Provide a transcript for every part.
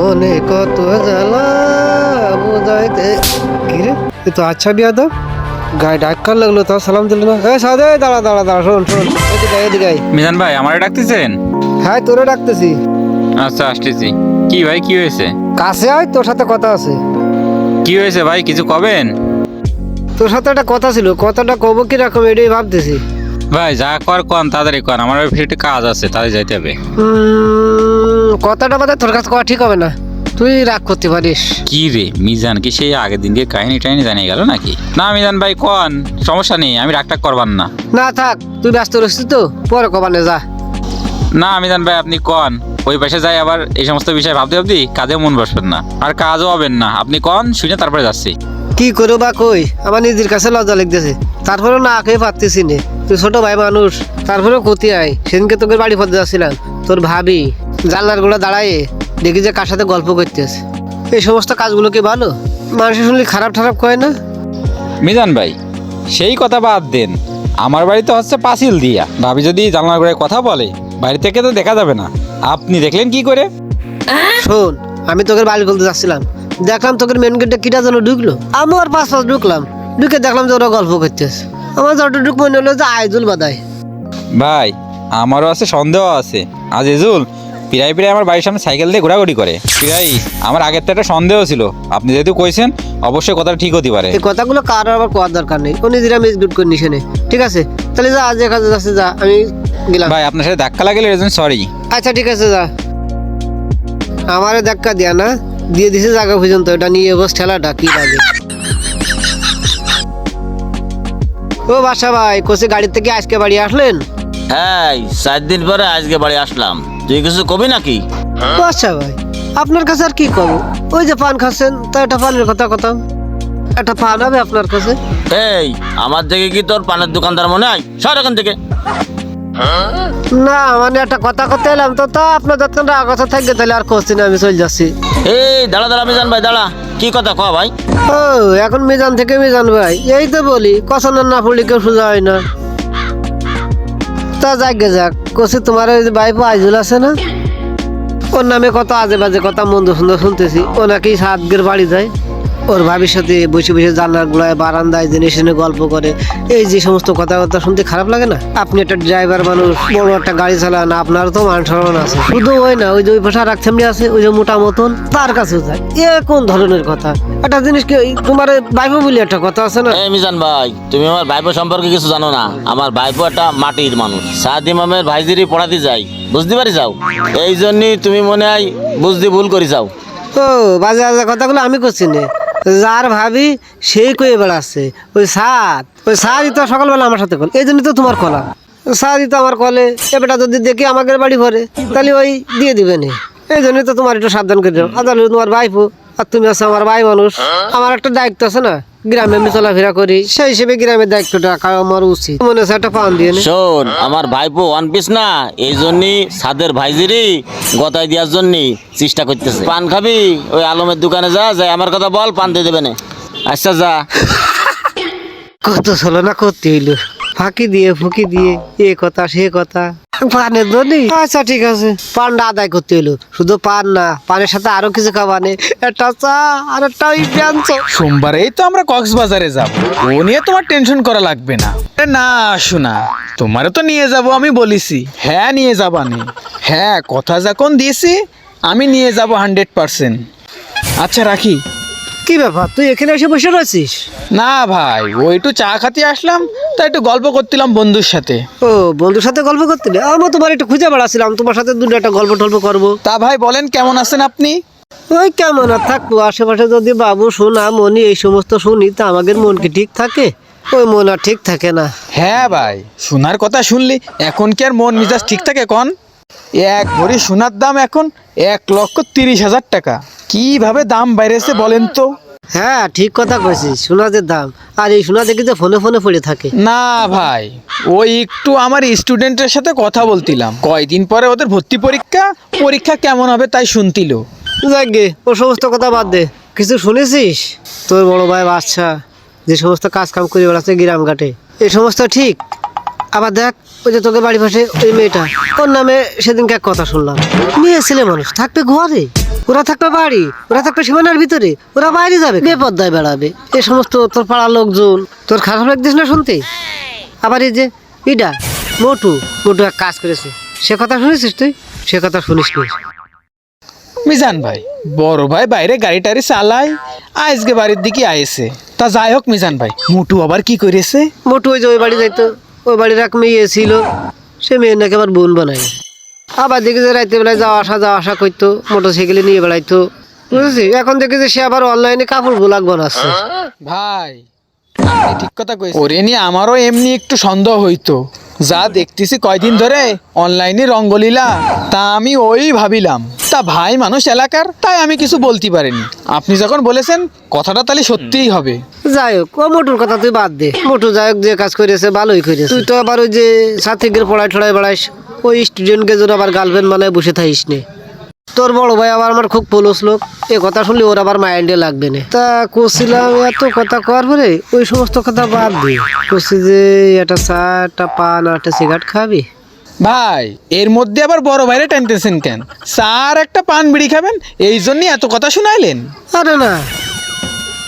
মনে কত জ্বালা বুঝাইতে। কিরে তো আচ্ছা বিয়া তো গায়ে ডাক্তার লাগল তাও সালাম দিল না। এ সাদে দাঁড়া দাঁড়া দাঁড়া শোন শোন। এদিকে এদিকে। মিজান ভাই আমারে ডাকতেছেন? হ্যাঁ তোরে ডাকতেছি। আচ্ছা আসতেছি। কি ভাই কি হয়েছে? কাছে আয় তোর সাথে কথা আছে। কি হয়েছে ভাই কিছু কবেন? তোর সাথে একটা কথা ছিল। কথাটা কব কি রকম এটাই ভাবতেছি। ভাই যা কর কন তাড়াতাড়ি কন আমার ফিরতে কাজ আছে তাদের যাইতে হবে। কথাটা বাদে তোর কাছে কওয়া ঠিক হবে না। তুই রাগ করতে পারিস। কি রে মিজান কি সেই আগের দিনকে কাহিনী টাহিনী জানিয়ে গেল নাকি? না মিজান ভাই কন সমস্যা নেই আমি রাগটাগ করবার না। না থাক তুই ব্যস্ত রয়েছিস তো পরে কবানে যা। না মিজান ভাই আপনি কন ওই পাশে যাই আবার এই সমস্ত বিষয় ভাবতে ভাবতে কাজে মন বসবেন না। আর কাজও হবেন না। আপনি কন শুনে তারপরে যাচ্ছি। কি করো বা কই? আমার নিজের কাছে লজ্জা লাগতেছে। তারপরে না খেয়ে পারতেছি নে। তুই ছোট ভাই মানুষ তারপরেও ক্ষতি আয়। সেদিনকে তোকে বাড়ি পথে যাচ্ছিলাম। তোর ভাবি জানলারগুলো দাঁড়ায় দেখি যে কার সাথে গল্প করতেছে। এই সমস্ত কাজগুলো কি ভালো? মানুষের শুনলে খারাপ খারাপ কয় না? মিজান ভাই সেই কথা বাদ দেন। আমার বাড়িতে হচ্ছে পাঁচিল দিয়া। ভাবি যদি জানলার করে কথা বলে বাড়ি থেকে তো দেখা যাবে না। আপনি দেখলেন কি করে? শোন আমি তোকে বাড়ি বলতে যাচ্ছিলাম। দেখলাম তোকে মেন গেটটা কিটা যেন ঢুকলো। আমি আর পাঁচ পাঁচ ঢুকলাম। ঢুকে দেখলাম যে ওরা গল্প করতেছে। আমার যতটুকু মনে হলো যে আইজুল বাদাই। ভাই আমারও আছে সন্দেহ আছে। আজ এজুল পিরাই পিরাই আমার বাড়ির সামনে সাইকেল দিয়ে ঘোরাঘুরি করে। পিরাই আমার আগের তো একটা সন্দেহ ছিল। আপনি যেহেতু কইছেন অবশ্যই কথাটা ঠিক হতে পারে। এই কথাগুলো কার আবার কোয়ার দরকার নেই। ও নিজেরা মিসগুড করে নেই ঠিক আছে? তাহলে যা আজ কাজে যাচ্ছে যা আমি গেলাম। ভাই আপনার সাথে ধাক্কা লাগলে এর জন্য সরি আচ্ছা ঠিক আছে যা। আমারে ধাক্কা দিয়া না। দিয়ে দিছে জায়গা পর্যন্ত এটা নিয়ে বস ঠেলাটা কি লাগে? ও বাসা ভাই কোসে গাড়ির থেকে আজকে বাড়ি আসলেন? হ্যাঁ সাত দিন পরে আজকে বাড়ি আসলাম। তুই কিছু কবি নাকি? বাসা ভাই আপনার কাছে আর কি কব? ওই যে পান খাচ্ছেন তা এটা পানের কথা কথা একটা পান হবে আপনার কাছে? এই আমার থেকে কি তোর পানের দোকানদার মনে হয়? সর এখান থেকে। না মানে একটা কথা কথা এলাম তো তা আপনার যতক্ষণ রাগ কথা থাকবে তাহলে আর করছি না আমি চলে যাচ্ছি। এই, দাঁড়া দাঁড়া, মিজান ভাই, দাঁড়া। কি কথা কয় ভাই? ও, এখন মিজান থেকে মিজান ভাই। এই তো বলি, কসনের না পড়লে কেউ সোজা হয় না। তা যাক গে যাক কষি তোমার ওই বাইপো আইজুল আছে না? ওর নামে কত আজে বাজে কথা মন্দ সুন্দর শুনতেছি, ও নাকি সাতগের বাড়ি যায়। ওর ভাবির সাথে বসে বসে জানলার গুলায় বারান্দায় জেনে শুনে গল্প করে। এই যে সমস্ত কথাবার্তা শুনতে খারাপ লাগে না? আপনি একটা ড্রাইভার মানুষ বড় একটা গাড়ি চালান আপনার তো মান সম্মান আছে। শুধু ওই না ওই যে ওই পাশে আর এক আছে ওই যে মোটা মতন তার কাছে যায়। এ কোন ধরনের কথা? একটা জিনিস কি তোমার বাইবো বলে একটা কথা আছে না? এই মিজান ভাই তুমি আমার ভাইপো সম্পর্কে কিছু জানো না? আমার ভাইপো একটা মাটির মানুষ। সাদ ইমামের ভাইজিরি পড়াতে যাই বুঝতে পারি যাও? এই জন্যই তুমি মনে হয় বুঝতে ভুল করি যাও। ও বাজে বাজে কথাগুলো আমি করছি না। যার ভাবি সেই কয়ে বেড়াচ্ছে। ওই সাত ওই সারই তো সকালবেলা আমার সাথে কল এই জন্য তো তোমার কলা সারই তো আমার কলে এ বেটা যদি দেখি আমাকে বাড়ি ভরে তাহলে ওই দিয়ে দিবে নি। এই জন্যই তো তোমার একটু সাবধান করে দেবো তোমার ভাইপো আর তুমি আছো আমার ভাই মানুষ আমার একটা দায়িত্ব আছে না? গ্রামে আমি চলাফেরা করি সেই হিসেবে গ্রামের দায়িত্বটা রাখা আমার উচিত। মনে হচ্ছে একটা পান দিয়ে নে। শোন আমার ভাইপো ওয়ান পিস না এই জন্যই সাদের ভাইজিরি গতায় দেওয়ার জন্যই চেষ্টা করতেছে। পান খাবি ওই আলমের দোকানে যা যাই আমার কথা বল পান দিয়ে দেবে না। আচ্ছা যা। কত ছলো না করতে হইল? ফাঁকি দিয়ে ফুকি দিয়ে এ কথা সে কথা। পানের জন্য? আচ্ছা ঠিক আছে। পানটা আদায় করতে হইল শুধু পান না পানের সাথে আরও কিছু খাবানে একটা চা আর একটা ওই ব্যাঞ্চ। সোমবারেই তো আমরা কক্সবাজারে যাব। ও নিয়ে তোমার টেনশন করা লাগবে না। না শোনা তোমারও তো নিয়ে যাব আমি বলিছি। হ্যাঁ নিয়ে যাবানি হ্যাঁ কথা যখন দিয়েছি আমি নিয়ে যাব হান্ড্রেড পার্সেন্ট আচ্ছা রাখি। কি ব্যাপার? তুই এখানে এসে বসে রয়েছিস? না ভাই ও একটু চা খাতে আসলাম তা একটু গল্প করছিলাম বন্ধুর সাথে। ও বন্ধুর সাথে গল্প করতে? আমি তোমার একটু খুঁজে বেড়াছিলাম তোমার সাথে দুটো একটা গল্প টল্প করব। তা ভাই বলেন কেমন আছেন আপনি? ওই কেমন আর থাকব? আশেপাশে যদি বাবু শোনা মনি এই সমস্ত শুনি তা আমাদের মন কি ঠিক থাকে? ওই মন আর ঠিক থাকে না। হ্যাঁ ভাই শোনার কথা শুনলি এখন কি আর মন মেজাজ ঠিক থাকে কন? এক ভরি সোনার দাম এখন এক লক্ষ তিরিশ হাজার টাকা। কীভাবে দাম বাইরেছে বলেন তো? হ্যাঁ ঠিক কথা কইছিস সোনাদের দাম। আর এই সোনা দেখি যে ফোনে ফোনে পড়ে থাকে। না ভাই ওই একটু আমার স্টুডেন্টের সাথে কথা বলতিলাম। কয়দিন পরে ওদের ভর্তি পরীক্ষা পরীক্ষা কেমন হবে তাই শুনতিল। যাকে ও সমস্ত কথা বাদ দে। কিছু শুনেছিস? তোর বড় ভাই বাচ্চা যে সমস্ত কাজ কাম করে বেড়াচ্ছে গ্রাম ঘাটে এই সমস্ত ঠিক? আবার দেখ ওই যে তোকে বাড়ি পাশে ওই মেয়েটা। ওর নামে সেদিনকে এক কথা শুনলাম। মেয়ে ছেলে মানুষ থাকবে ঘরে ওরা থাকবে বাড়ি ওরা থাকবে সীমানার ভিতরে। ওরা বাইরে যাবে বেপদ্দায় বেড়াবে। এ সমস্ত তোর পাড়ার লোকজন তোর খারাপ লাগছিস না শুনতে? আবার এই যে ইডা মোটু মোটু এক কাজ করেছে। সে কথা শুনেছিস তুই? সে কথা শুনিস নি মিজান ভাই বড় ভাই বাইরে গাড়ি টাড়ি চালায় আজকে বাড়ির দিকে আইছে। তা যাই হোক মিজান ভাই মোটু আবার কি করেছে? মোটু ওই যে ওই বাড়ি যাইতো। ওই বাড়ির এক মেয়ে ছিল সে মেয়ের নাকি আবার বোন বানায়। আবার দেখে যে রাইতে বেলায় যাওয়া আসা যাওয়া আসা করতো মোটর সাইকেলে নিয়ে বেড়াইতো বুঝেছি এখন দেখি যে সে আবার অনলাইনে কাপড় ব্লগ বানাচ্ছে। ভাই ঠিক কথা কইছেন ওরে নিয়ে আমারও এমনি একটু সন্দেহ হইতো। যা দেখতেছি কয়দিন ধরে অনলাইনে রঙ্গলীলা তা আমি ওই ভাবিলাম। তা ভাই মানুষ এলাকার তাই আমি কিছু বলতে পারিনি। আপনি যখন বলেছেন কথাটা তাহলে সত্যিই হবে। যাই হোক ও মোটুর কথা তুই বাদ দে। মোটু যাই হোক যে কাজ করেছে ভালোই করেছে। তুই তো আবার ওই যে ছাত্রীদের পড়ায় ঠড়ায় বেড়াইস ওই স্টুডেন্টকে জন্য আবার গার্লফ্রেন্ড বানায় বসে থাকিস নে। তোর বড় ভাই আবার আমার খুব পলস লোক। এ কথা শুনলে ওর আবার মাইন্ডে লাগবে না। তা কষিলাম এত কথা কর পরে ওই সমস্ত কথা বাদ দি। করছি যে একটা চা একটা পান আর একটা সিগারেট খাবি। ভাই এর মধ্যে আবার বড় ভাইরে টানতেছেন কেন? স্যার একটা পান বিড়ি খাবেন এই জন্যই এত কথা শুনাইলেন। আরে না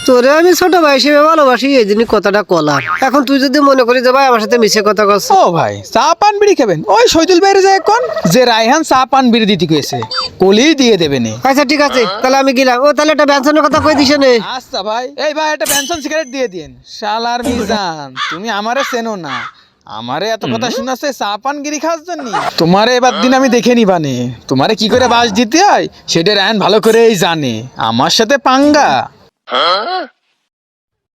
তোরে আমি ছোট ভাই হিসেবে ভালোবাসি এই জন্য কথাটা কলাম। এখন তুই যদি মনে করি যে ভাই আমার সাথে মিশে কথা কস। ও ভাই চা পান বিড়ি খাবেন? ওই শহীদুল বাইরে যায় এখন যে রায়হান চা পান বিড়ি দিতে কয়েছে কলেই দিয়ে দেবে নে। আচ্ছা ঠিক আছে তাহলে আমি গেলাম। ও তাহলে একটা ব্যঞ্জনের কথা কই নে? আচ্ছা ভাই এই ভাই একটা পেনশন সিগারেট দিয়ে দিন শালার মিজান তুমি আমারে চেনো না। আমারে এত কথা শোনাচ্ছে চা পান গিরি খাওয়ার জন্য। তোমারে এবার দিন আমি দেখে নিবানে তোমারে কি করে বাস দিতে হয় সেটা রায়ন ভালো করেই জানে। আমার সাথে পাঙ্গা। う。